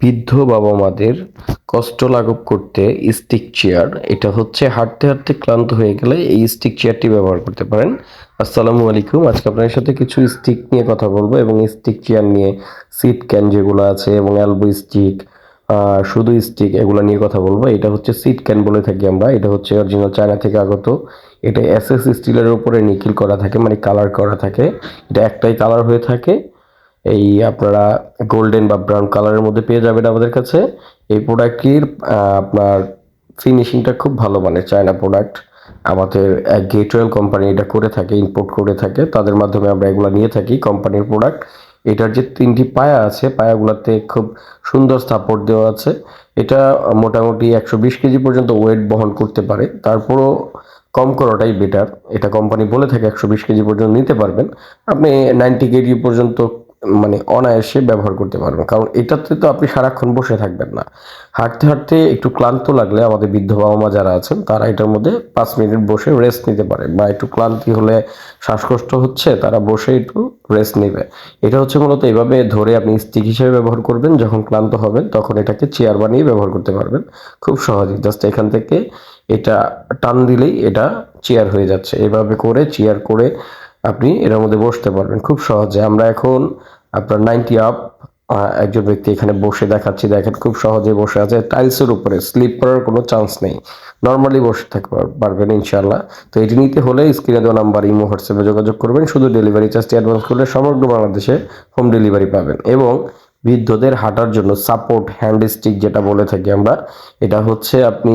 বৃদ্ধ বাবা মাদের কষ্ট লাঘব করতে স্টিক চেয়ার এটা হচ্ছে হাঁটতে হাঁটতে ক্লান্ত হয়ে গেলে এই স্টিক চেয়ারটি ব্যবহার করতে পারেন। আসসালামু আলাইকুম, আজকে আপনাদের সাথে কিছু স্টিক নিয়ে কথা বলব এবং স্টিক চেয়ার নিয়ে সিট ক্যান যেগুলো আছে এবং অ্যালবো স্টিক শুধু স্টিক এগুলো নিয়ে কথা বলব। এটা হচ্ছে সিট ক্যান বলে থাকি আমরা, এটা হচ্ছে অরিজিনাল চায়না থেকে আগত। এটা এসএস স্টিলের উপরে নিকিল করা থাকে মানে কালার করা থাকে। এটা একটাই কালার হয়ে থাকে। এই আপনারা গোল্ডেন বা ব্রাউন কালারের মধ্যে পেয়ে যাবেন আমাদের কাছে। এই প্রোডাক্টটির আপনার ফিনিশিংটা খুব ভালো মানে চায়না প্রোডাক্ট আমাদের গেটওয়েল কোম্পানি এটা করে থাকে ইম্পোর্ট করে থাকে। তাদের মাধ্যমে আমরা এগুলো নিয়ে থাকি কোম্পানির প্রোডাক্ট এটার যে তিনটি পায়া আছে, পায়াগুলোতে খুব সুন্দর সাপোর্ট দেওয়া আছে। এটা মোটামুটি একশো বিশ কেজি পর্যন্ত ওয়েট বহন করতে পারে। তারপরও কম করাটাই বেটার এটা কোম্পানি বলে থাকে একশো বিশ কেজি পর্যন্ত নিতে পারবেন। আপনি নাইনটি কেজি পর্যন্ত মানে অনায়াসে ব্যবহার করতে পারবেন। কারণ এটাতে তো আপনি সারাক্ষণ বসে থাকবেন না। হাঁটতে হাঁটতে একটু ক্লান্ত লাগলে আমাদের বৃদ্ধ বাবা মা যারা আছেন, তারা এটার মধ্যে পাঁচ মিনিট বসে রেস্ট নিতে পারে বা একটু ক্লান্তি হলে শ্বাসকষ্ট হচ্ছে, তারা বসে একটু রেস্ট নেবে। এটা হচ্ছে মূলত এভাবে ধরে আপনি স্টিক হিসেবে ব্যবহার করবেন। যখন ক্লান্ত হবেন, তখন এটাকে চেয়ার বানিয়ে ব্যবহার করতে পারবেন। খুব সহজে। জাস্ট এখান থেকে এটা টান দিলেই এটা চেয়ার হয়ে যাচ্ছে। এভাবে করে চেয়ার করে আপনি এটার মধ্যে বসতে পারবেন। খুব সহজে আমরা এখন আপনার নাইনটি আপ একজন ব্যক্তি এখানে বসে দেখাচ্ছি। দেখেন খুব সহজে বসে আছে। টাইলসের উপরে স্লিপ করার কোনো চান্স নেই। নর্মালি বসে থাকতে পারবেন ইনশাল্লাহ তো এটি নিতে হলে স্ক্রিনে দেওয়া নাম্বার ইমো হোয়াটসঅ্যাপে যোগাযোগ করবেন। শুধু ডেলিভারি চার্জটি অ্যাডভান্স করলে সমগ্র বাংলাদেশে হোম ডেলিভারি পাবেন এবং বৃদ্ধদের হাঁটার জন্য সাপোর্ট হ্যান্ড স্টিক যেটা বলে থাকি আমরা, এটা হচ্ছে আপনি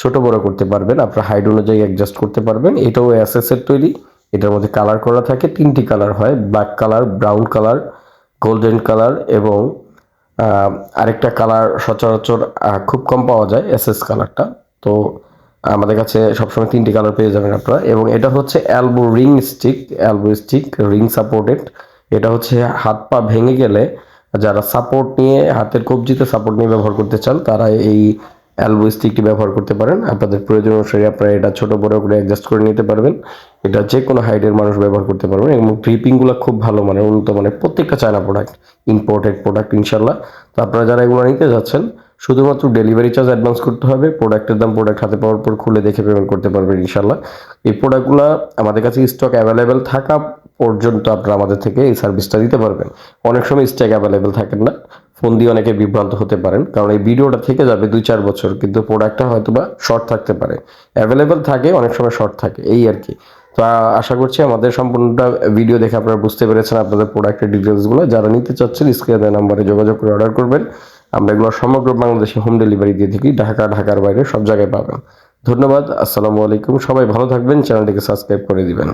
ছোট বড় করতে পারবেন। আপনার হাইট অনুযায়ী অ্যাডজাস্ট করতে পারবেন। এটাও অ্যাসেসের তৈরি। এটার মধ্যে কালার করা থাকে, তিনটি কালার হয় black colour brown colour golden colour এবং আরেকটা কালার সচরাচর খুব কম পাওয়া যায় এসএস কালারটা তো আমাদের কাছে সবসময় তিনটি কালার পেয়ে যাবেন আপনারা। এবং এটা হচ্ছে elbow ring stick elbow stick ring supported এটা হচ্ছে হাত পা ভেঙে গেলে যারা সাপোর্ট নিয়ে, হাতের কবজিতে সাপোর্ট নিয়ে ব্যবহার করতে চান, তারা এই অ্যালবো স্টিকটি ব্যবহার করতে পারেন। আপনাদের প্রয়োজন অনুসারে আপনারা এটা ছোট, বড় করে অ্যাডজাস্ট করে নিতে পারবেন। এটা যে কোনো হাইটের মানুষ ব্যবহার করতে পারবেন এবং গ্রিপিংগুলো খুব ভালো মানে উন্নত মানে প্রত্যেকটা চায়না প্রোডাক্ট ইম্পোর্টেড প্রোডাক্ট ইনশাল্লাহ তো আপনারা যারা এগুলো নিতে যাচ্ছেন শুধুমাত্র ডেলিভারি চার্জ অ্যাডভান্স করতে হবে প্রোডাক্টের দাম প্রোডাক্ট হাতে পাওয়ার পর খুলে দেখে পেমেন্ট করতে পারবেন ইনশাল্লাহ এই প্রোডাক্টগুলো আমাদের কাছে স্টক অ্যাভেলেবেল থাকা পর্যন্ত আপনারা আমাদের থেকে এই সার্ভিসটা দিতে পারবেন। অনেক সময় স্টক অ্যাভেলেবেল থাকে না ফোন দিয়ে অনেকে বিভ্রান্ত হতে পারেন, কারণ এই ভিডিওটা থেকে যাবে দুই চার বছর, কিন্তু প্রোডাক্টটা হয়তো বা শর্ট থাকতে পারে। অ্যাভেলেবেল থাকে, অনেক সময় শর্ট থাকে, এই আর কি। তো আশা করছি আমাদের সম্পূর্ণটা ভিডিও দেখে আপনারা বুঝতে পেরেছেন আপনাদের প্রোডাক্টের ডিটেলসগুলো যারা নিতে চাচ্ছেন স্ক্রিনে নাম্বারে যোগাযোগ করে অর্ডার করবেন। আমরা এগুলো সমগ্র বাংলাদেশে হোম ডেলিভারি দিয়ে থাকি, ঢাকা, ঢাকার বাইরে সব জায়গায় পাবেন। ধন্যবাদ, আসসালামু আলাইকুম, সবাই ভালো থাকবেন, চ্যানেলটিকে সাবস্ক্রাইব করে দিবেন।